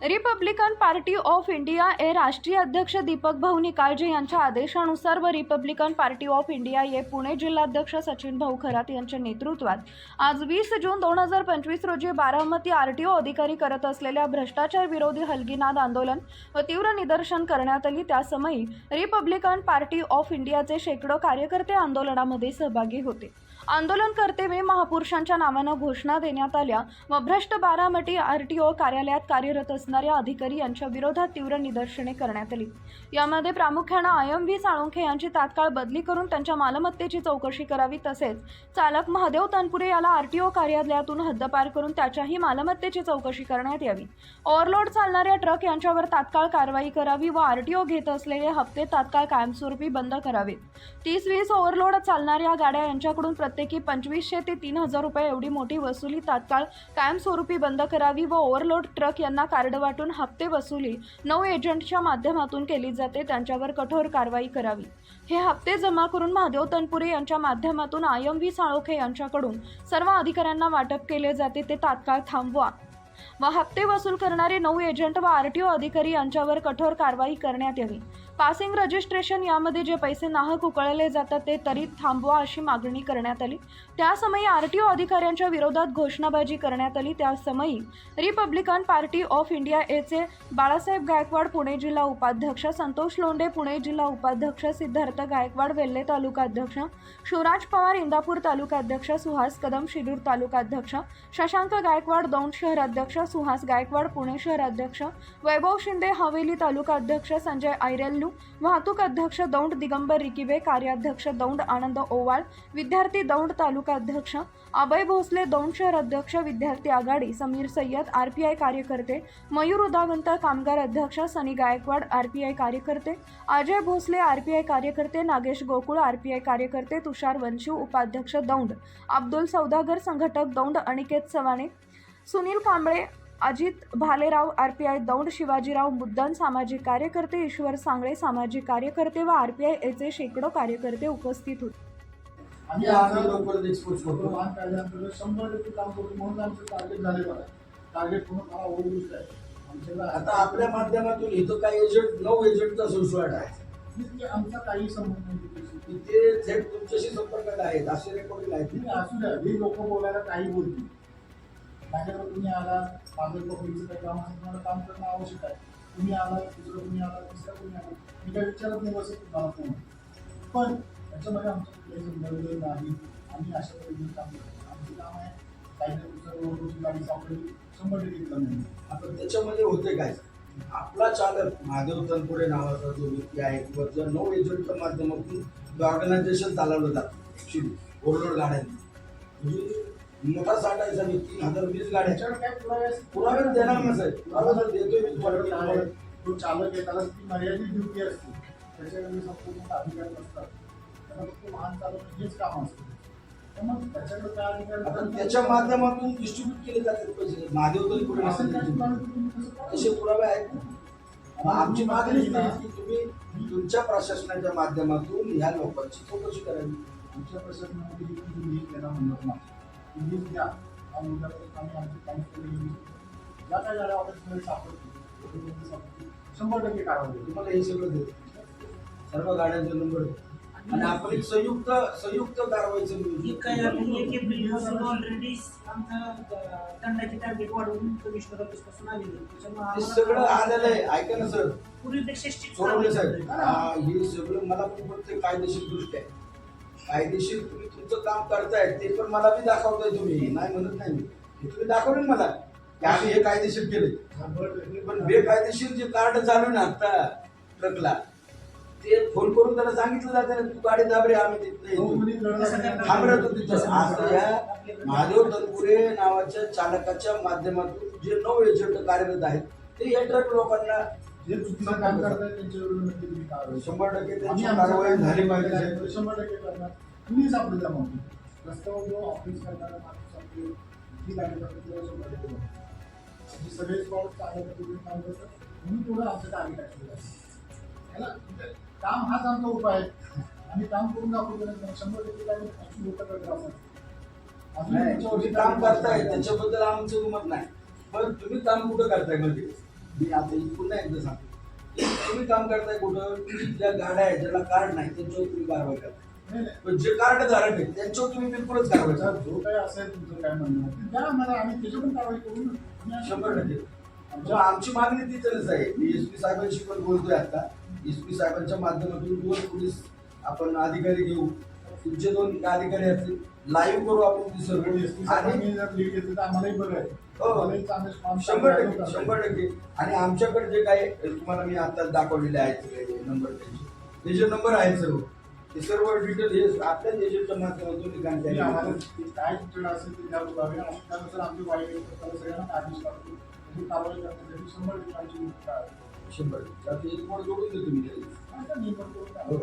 Republican party of India A राष्ट्रीय अध्यक्ष दीपक भाऊ निकाळजे यांच्या आदेशानुसार व Republican party of India A Pune जिल्हाध्यक्ष सचिन भाऊ खरात यांच्या नेतृत्वात आज वीस जून दोन हजार पंचवीस रोजी बारामती आर टी ओ अधिकारी करत असलेल्या भ्रष्टाचार विरोधी हलगीनाद आंदोलन व तीव्र निदर्शन करण्यात आली त्यासमयी रिपब्लिकन पार्टी ऑफ इंडियाचे शेकडो कार्यकर्ते आंदोलनामध्ये सहभागी होते. आंदोलनकर्ते वे महापुरुषांच्या नावानं घोषणा देण्यात आल्या व भ्रष्ट बारामती आर टी ओ कार्यालयात कार्यरत असणाऱ्या अधिकारी यांच्या विरोधात तीव्र निदर्शने करण्यात आली. यामध्ये प्रामुख्यानं आय एम व्ही साळुंखे यांची तात्काळ बदली करून त्यांच्या मालमत्तेची चौकशी करावी तसेच चालक महादेव तनपुरे याला आर टी ओ कार्यालयातून हद्दपार करून त्याच्याही मालमत्तेची चौकशी करण्यात यावी. ओव्हरलोड चालणाऱ्या ट्रक यांच्यावर तात्काळ कारवाई करावी व आर टी ओ घेत असलेले हप्ते तात्काळ कायमस्वरूपी बंद करावेत. तीस वीस ओव्हरलोड चालणाऱ्या गाड्या यांच्याकडून प्रत्येकी पंचवीसशे ते तीन हजार रुपये एवढी मोठी वसुली तात्काळ कायमस्वरूपी बंद करावी व ओव्हरलोड ट्रक यांना कार्ड वाटून हप्ते वसुली नऊ एजंटच्या माध्यमातून केली जाते त्यांच्यावर कठोर कारवाई करावी. हे हप्ते जमा करून महादेव तनपुरे यांच्या माध्यमातून आय एम व्ही साळोखे यांच्याकडून सर्व अधिकाऱ्यांना वाटप केले जाते ते तात्काळ थांबवा. व हप्ते वसूल करणारे नऊ एजंट व आर टी ओ अधिकारी यांच्यावर कठोर कारवाई करण्यात यावी. पासिंग रजिस्ट्रेशन यामध्ये जे पैसे नाहक उकळले जातात ते त्वरित थांबवा अशी मागणी करण्यात आली. त्यासमयी आर टी ओ अधिकाऱ्यांच्या विरोधात घोषणाबाजी करण्यात आली. त्यासमयी रिपब्लिकन पार्टी ऑफ इंडिया एचे बाळासाहेब गायकवाड पुणे जिल्हा उपाध्यक्ष संतोष लोंढे पुणे जिल्हा उपाध्यक्ष सिद्धार्थ गायकवाड वेल्हे तालुका अध्यक्ष शिवराज पवार इंदापूर तालुका अध्यक्ष सुहास कदम शिरूर तालुका अध्यक्ष शशांक गायकवाड दौंड शहर अध्यक्ष अध्यक्ष सुहास गायकवाड पुणे शहर अध्यक्ष वैभव शिंदे हवेली तालुका अध्यक्ष संजय आयरेल्लू वाहतूक अध्यक्ष दौंड दिगंबर रिकिबे कार्याध्यक्ष दौंड आनंद ओवाळ विद्यार्थी दौंड तालुका अध्यक्ष अभय भोसले दौंड शहर अध्यक्ष विद्यार्थी आघाडी समीर सय्यद आरपीआय कार्यकर्ते मयूर उदावंत कामगार अध्यक्ष सनी गायकवाड आरपीआय कार्यकर्ते अजय भोसले आरपीआय कार्यकर्ते नागेश गोकुळ आरपीआय कार्यकर्ते तुषार वंशू उपाध्यक्ष दौंड अब्दुल सौदागर संघटक दौंड अनिकेत सवाणे सुनील कांबळे अजित भालेराव आरपीआय दौंड शिवाजीराव मुद्दन सामाजिक कार्यकर्ते ईश्वर सांगळे सामाजिक कार्यकर्ते व आरपीआय एचे शेकडो कार्यकर्ते उपस्थित होते. आम्ही आम्ही आज लवकरच एक्सपोज करतो. कायद्याअंतर्गत शंभर टक्के काम करतो म्हणून आमचं टार्गेट झाले बघा. टार्गेट पूर्ण आहे. आमच्याकडे आता आपल्या माध्यमातून इथं काही एजंट नऊ एजंटचा सुसवाट आहे. आमचा काही संबंध नाही. ते थेट तुमच्याशी संपर्कात आहेत. असे रेकॉर्डिंग आहेत. तुम्ही असू द्या. हे लोक बोलायला काही बोलतील. माझ्याकडे तुम्ही आला माझं पब्लिकचं काही काम असेल तुम्हाला काम करणं आवश्यक आहे. तुम्ही आला दुसरं तुम्ही आला तिसरं तुम्ही आला मी काही विचारत नाही बसत तुम्हाला फोन. पण त्याच्यामध्ये आमचं कुठे संदर्भ नाही. आम्ही अशा पद्धतीने काम करतो. आमचं काम आहे काहीतरी दुसरं रोडची गाडी सापडली शंभर टक्के कमी आता त्याच्यामध्ये होते काय? आपला चालक महादेव तनपुरे नावाचा जो व्यक्ती आहे किंवा जर नो एजंटच्या माध्यमातून ऑर्गनायझेशन चालवलं जातं. ॲक्च्युली ओव्हरलोड गाड्यांनी. म्हणजे मोठा साठा आहे साहेब, तीन हजार वीस गाड्या त्याच्यावर काय पुरावे असतील? पुरावे देणार ना साहेब पुरावे जर देतोय मी तुम्हाला. चालक-. तो चालक आहे त्याला ती मर्यादित ड्युटी असते. त्याच्याकडे संपूर्ण अधिकार नसतात त्याला फक्त वाहन चालवणं हेच काम असतं. तर मग त्याच्याकडे काय अधिकार आता नसतात? त्याच्या माध्यमातून डिस्ट्रीब्यूट केले जातात पैसे. महादेव असं तुम्ही कसं काय? तसे पुरावे आहेत ना. मग आमची मागणी ही आहे की तुम्ही तुमच्या प्रशासनाच्या माध्यमातून ह्या लोकांची चौकशी करावी. आमच्या प्रशासनामध्ये तुम्ही तुम्ही द्या आणि उद्यापर्यंत आम्ही आमची ज्या गाड्या ऑफिसमध्ये सापडतील शंभर टक्के होईल. तुम्हाला हे सगळं देतो. सर्व गाड्यांचे नंबर आणि एक संयुक्त संयुक्त कारवाईचं ही काय ऑलरेडी आमचा दंडाची टार्गेट वाढवून कमिशनर ऑफिसपासून आलेली आहे. त्याच्यामुळे ते सगळं आलेलं आहे. ऐका ना सर. पूर्वीपेक्षा सोडवले साहेब हा, हे सगळं मला फक्त कायदेशीर दृष्टी आहे. कायदेशीर तुम्ही तुमचं काम करताय ते पण मला बी दाखवताय तुम्ही. नाही म्हणत नाही मी. हे तुम्ही दाखवले मला की आम्ही हे कायदेशीर केले पण बेकायदेशीर जे कार्ड चालू ना आता ट्रकला ते फोन करून त्याला सांगितलं जातं ना, तू गाडी दाबरे आम्ही इथून. लढा थांबलं होतं तिथं. असं या महादेव तनपुरे नावाच्या चालकाच्या माध्यमातून जे नऊ एजंट कार्यरत आहेत ते या ट्रक लोकांना जे चुकीचं काम करतात त्यांच्या विरुद्ध नक्की तुम्ही कारवाई शंभर टक्के आम्ही त्यांची आमचं कारवाई काम झाली पाहिजे. आहे, शंभर टक्के करणार. तुम्ही सापडू द्या. मग रस्त्यावर जो ऑफिस करणारा माणूस असतो जी गाडी करतो त्याला शंभर टक्के बघा. जे सगळे स्पॉट चांगल्या पद्धतीने काम करतात तुम्ही तेवढं आमचं टार्गेट असेल याला म्हणजे काम हाच आमचा उपाय आहे. आम्ही काम करून दाखवतो शंभर टक्के काय लोक करत नाही तुम्ही काम करताय त्याच्याबद्दल आमचं मत नाही. पण तुम्ही काम कुठं करतायमध्ये? मी आता पुन्हा एकदा सांगतो. तुम्ही काम करताय कुठं ज्या गाड्या आहेत ज्याला कार्ड नाही त्यांच्यावर तुम्ही कारवाई करताय. पण जे कार्ड धारक आहेत त्यांच्यावर तुम्ही बिलकुलच कारवाई करा जो काही असेल तुमचं काय म्हणणं ते द्या आम्ही त्याची पण कारवाई करू शंभर टक्के. आमची मागणी तिथेच आहे. मी एस पी साहेबांशी पण बोलतोय आता. एस पी साहेबांच्या माध्यमातून दोन पोलीस आपण अधिकारी घेऊ. तुमचे दोन अधिकारी असतील लाईव्ह करू आपण ती सगळं. पी आणि साहेबांनी जर लीड घेतली तर आम्हालाही बरं आहे. हो. काम शंभर टक्के शंभर टक्के. आणि आमच्याकडे जे काही तुम्हाला मी आता दाखवलेले आहेत नंबर त्यांचे. जे नंबर आहेत सर्व ते सर्व डिटेल हे आपल्या एजंटच्या माध्यमातून ठिकाणी काय असेल ते त्यानुसार आमची वाईट सगळ्यांना आदेश कारवाई करण्यासाठी शंभर टक्के आमची भूमिका आहे. शंभर टक्के. एक पण जोडून देतो मी त्याला. हो.